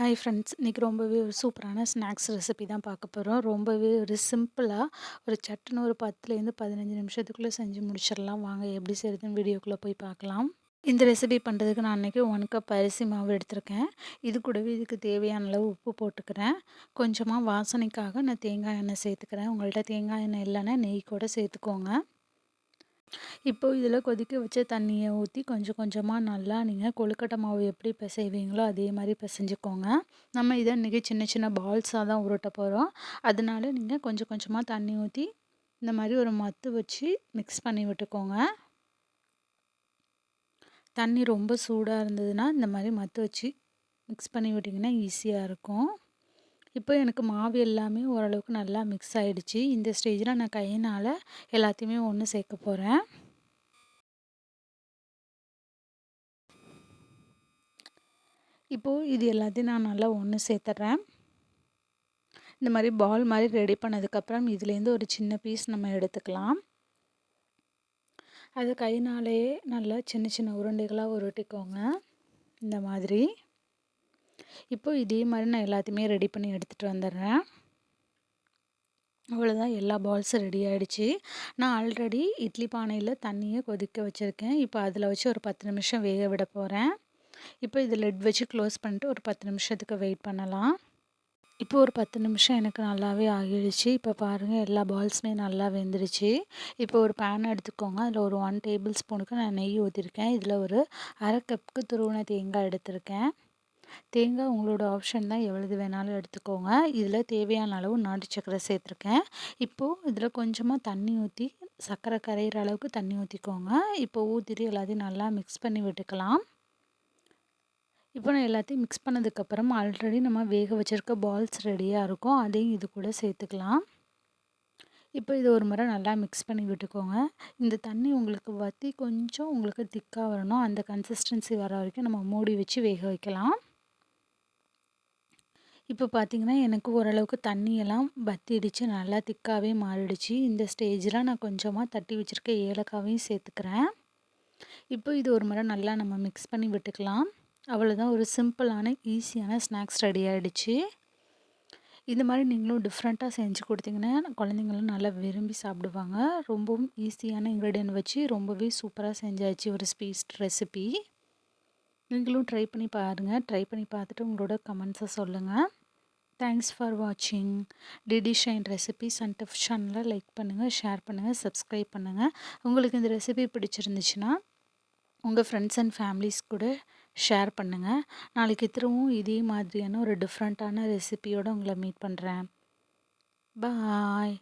Hi friends இன்றைக்கி ரொம்பவே ஒரு சூப்பரான ஸ்நாக்ஸ் ரெசிபி தான் பார்க்க போகிறோம் ரொம்பவே ஒரு சிம்பிளாக ஒரு சட்டுன்னு ஒரு பத்துலேருந்து பதினஞ்சு நிமிஷத்துக்குள்ளே செஞ்சு முடிச்சிடலாம். வாங்க எப்படி செய்யுதுன்னு வீடியோக்குள்ளே போய் பார்க்கலாம். இந்த ரெசிபி பண்ணுறதுக்கு நான் அன்றைக்கி ஒன் கப் அரிசி மாவு எடுத்திருக்கேன். இது கூடவே இதுக்கு தேவையான அளவு உப்பு போட்டுக்கிறேன். கொஞ்சமாக வாசனைக்காக நான் தேங்காய் எண்ணெய் சேர்த்துக்கிறேன். உங்கள்கிட்ட தேங்காய் எண்ணெய் இல்லைன்னா நெய் கூட சேர்த்துக்கோங்க. இப்போது இதில் கொதிக்க வச்ச தண்ணியை ஊற்றி கொஞ்சம் கொஞ்சமாக நல்லா நீங்கள் கொழுக்கட்டை மாவு எப்படி பிசைவீங்களோ அதே மாதிரி பிசைஞ்சுக்கோங்க. நம்ம இதை இன்றைக்கி சின்ன சின்ன பால்ஸாக தான் உருட்ட போகிறோம் அதனால நீங்கள் கொஞ்சம் கொஞ்சமாக தண்ணி ஊற்றி இந்த மாதிரி ஒரு மத்து வச்சு மிக்ஸ் பண்ணி விட்டுக்கோங்க. தண்ணி ரொம்ப சூடாக இருந்ததுன்னா இந்த மாதிரி மத்து வச்சு மிக்ஸ் பண்ணி விட்டிங்கன்னா ஈஸியாக இருக்கும். இப்போ எனக்கு மாவு எல்லாமே ஓரளவுக்கு நல்லா மிக்ஸ் ஆகிடுச்சு இந்த ஸ்டேஜில் நான் கையினால் எல்லாத்தையுமே ஒன்று சேர்க்க போகிறேன் இப்போது இது எல்லாத்தையும் நான் நல்லா ஒன்று சேர்த்துட்றேன் இந்த மாதிரி பால் மாதிரி ரெடி பண்ணதுக்கப்புறம் இதுலேருந்து ஒரு சின்ன பீஸ் நம்ம எடுத்துக்கலாம். அது கைனாலேயே நல்லா சின்ன சின்ன உருண்டைகளாக உருட்டிக்கோங்க. இந்த மாதிரி. இப்போ இதே மாதிரி நான் எல்லாத்தையுமே ரெடி பண்ணி எடுத்துகிட்டு வந்துடுறேன். அவ்வளோதான் எல்லா பால்ஸும் ரெடி ஆகிடுச்சு நான் ஆல்ரெடி இட்லி பானையில் தண்ணியை கொதிக்க வச்சுருக்கேன். இப்போ அதில் வச்சு ஒரு பத்து நிமிஷம் வேக விட போகிறேன் இப்போ இது லெட் வச்சு க்ளோஸ் பண்ணிட்டு ஒரு பத்து நிமிஷத்துக்கு வெயிட் பண்ணலாம். இப்போ ஒரு பத்து நிமிஷம் எனக்கு நல்லாவே ஆகிடுச்சு. இப்போ பாருங்கள் எல்லா பால்ஸுமே நல்லா வெந்துருச்சு இப்போ ஒரு பேன் எடுத்துக்கோங்க. அதில் ஒரு ஒன் டேபிள் ஸ்பூனுக்கு நான் நெய் ஊற்றிருக்கேன் இதில் ஒரு அரை கப்புக்கு துருவன தேங்காய் எடுத்திருக்கேன். தேங்காய் உங்களோட ஆப்ஷன் தான். எவ்வளவு வேணாலும் எடுத்துக்கோங்க. இதில் தேவையான அளவு நாட்டு சக்கரை சேர்த்துருக்கேன். இப்போது இதில் கொஞ்சமாக தண்ணி ஊற்றி சர்க்கரை கரையிற அளவுக்கு தண்ணி ஊற்றிக்கோங்க இப்போ ஊற்றிட்டு எல்லாத்தையும் நல்லா மிக்ஸ் பண்ணி விட்டுக்கலாம். இப்போ நான் எல்லாத்தையும் மிக்ஸ் பண்ணதுக்கப்புறம் ஆல்ரெடி நம்ம வேக வச்சுருக்க பால்ஸ் ரெடியாக இருக்கும். அதையும் இது கூட சேர்த்துக்கலாம். இப்போ இது ஒரு முறை நல்லா மிக்ஸ் பண்ணி விட்டுக்கோங்க. இந்த தண்ணி உங்களுக்கு வற்றி கொஞ்சம் உங்களுக்கு திக்காக வரணும். அந்த கன்சிஸ்டன்சி வர வரைக்கும் நம்ம மூடி வச்சு வேக வைக்கலாம். இப்போ பார்த்தீங்கன்னா எனக்கு ஓரளவுக்கு தண்ணியெல்லாம் வத்திடுச்சு நல்லா திக்காகவே மாறிடுச்சு. இந்த ஸ்டேஜில் நான் கொஞ்சமாக தட்டி வச்சுருக்க ஏலக்காவையும் சேர்த்துக்கிறேன். இப்போ இது ஒரு முறை நல்லா நம்ம மிக்ஸ் பண்ணி விட்டுக்கலாம். அவ்வளோதான் ஒரு சிம்பிளான ஈஸியான ஸ்நாக்ஸ் ரெடி ஆகிடுச்சு இந்த மாதிரி நீங்களும் டிஃப்ரெண்ட்டாக செஞ்சு கொடுத்தீங்கன்னா குழந்தைங்களும் நல்லா விரும்பி சாப்பிடுவாங்க. ரொம்பவும் ஈஸியான இன்க்ரீடியன்ட் வச்சு ரொம்பவே சூப்பராக செஞ்சாச்சு ஒரு ஸ்பீஸ் ரெசிபி நீங்களும் ட்ரை பண்ணி பாருங்கள் ட்ரை பண்ணி பார்த்துட்டு உங்களோட கமெண்ட்ஸை சொல்லுங்கள் தேங்க்ஸ் ஃபார் வாட்சிங் டிடி ஷைன் ரெசிபிஸ் அண்ட் டிஃப் சேனலை லைக் பண்ணுங்கள் ஷேர் பண்ணுங்கள் சப்ஸ்கிரைப் பண்ணுங்கள் உங்களுக்கு இந்த ரெசிபி பிடிச்சிருந்துச்சுன்னா உங்கள் ஃப்ரெண்ட்ஸ் அண்ட் ஃபேமிலிஸ் கூட ஷேர் பண்ணுங்கள் நாளைக்கு திரும்பவும் இதே மாதிரியான ஒரு டிஃப்ரெண்ட்டான ரெசிபியோடு உங்களை மீட் பண்ணுறேன் பாய்